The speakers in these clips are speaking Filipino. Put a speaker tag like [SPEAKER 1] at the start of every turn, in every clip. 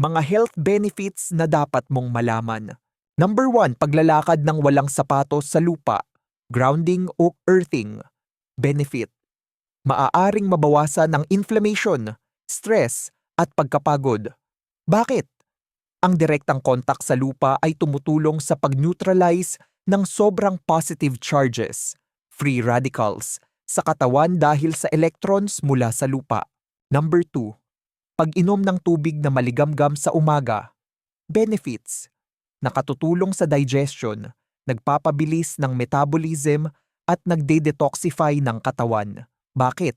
[SPEAKER 1] Mga health benefits na dapat mong malaman. Number 1, paglalakad ng walang sapatos sa lupa, grounding o earthing. Benefit. Maaaring mabawasan ng inflammation, stress, at pagkapagod. Bakit? Ang direktang kontak sa lupa ay tumutulong sa pag-neutralize ng sobrang positive charges, free radicals, sa katawan dahil sa electrons mula sa lupa. Number 2. Pag-inom ng tubig na maligamgam sa umaga. Benefits. Nakatutulong sa digestion, nagpapabilis ng metabolism at nagde-detoxify ng katawan. Bakit?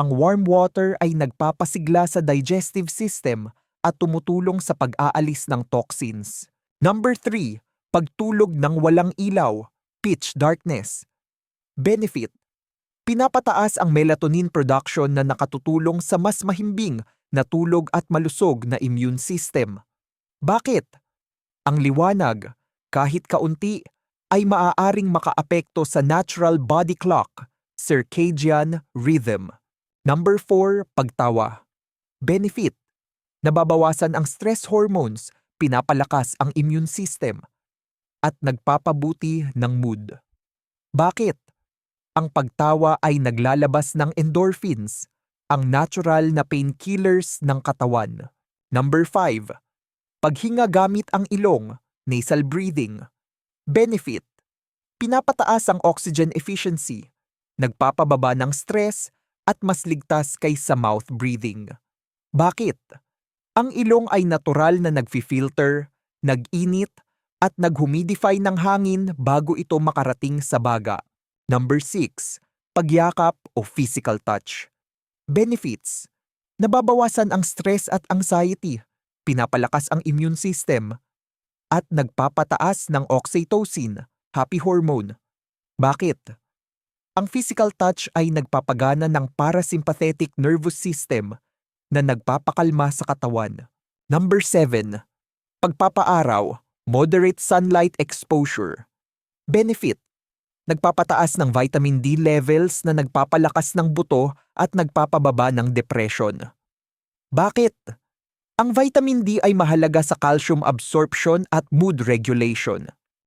[SPEAKER 1] Ang warm water ay nagpapasigla sa digestive system at tumutulong sa pag-aalis ng toxins. Number 3. Pagtulog ng walang ilaw, pitch darkness. Benefit. Pinapataas ang melatonin production na nakatutulong sa mas mahimbing na tulog at malusog na immune system. Bakit? Ang liwanag, kahit kaunti, ay maaaring makaapekto sa natural body clock, circadian rhythm. Number 4, pagtawa. Benefit. Nababawasan ang stress hormones, pinapalakas ang immune system, at nagpapabuti ng mood. Bakit? Ang pagtawa ay naglalabas ng endorphins, ang natural na painkillers ng katawan. Number 5. Paghinga gamit ang ilong, nasal breathing. Benefit. Pinapataas ang oxygen efficiency, nagpapababa ng stress at mas ligtas kaysa mouth breathing. Bakit? Ang ilong ay natural na nagfi-filter, nag-init, at naghumidify ng hangin bago ito makarating sa baga. Number 6. Pagyakap o physical touch. Benefits. Nababawasan ang stress at anxiety, pinapalakas ang immune system, at nagpapataas ng oxytocin, happy hormone. Bakit? Ang physical touch ay nagpapagana ng parasympathetic nervous system na nagpapakalma sa katawan. Number 7. Pagpapaaraw, moderate sunlight exposure. Benefit. Nagpapataas ng vitamin D levels na nagpapalakas ng buto at nagpapababa ng depression. Bakit? Ang vitamin D ay mahalaga sa calcium absorption at mood regulation.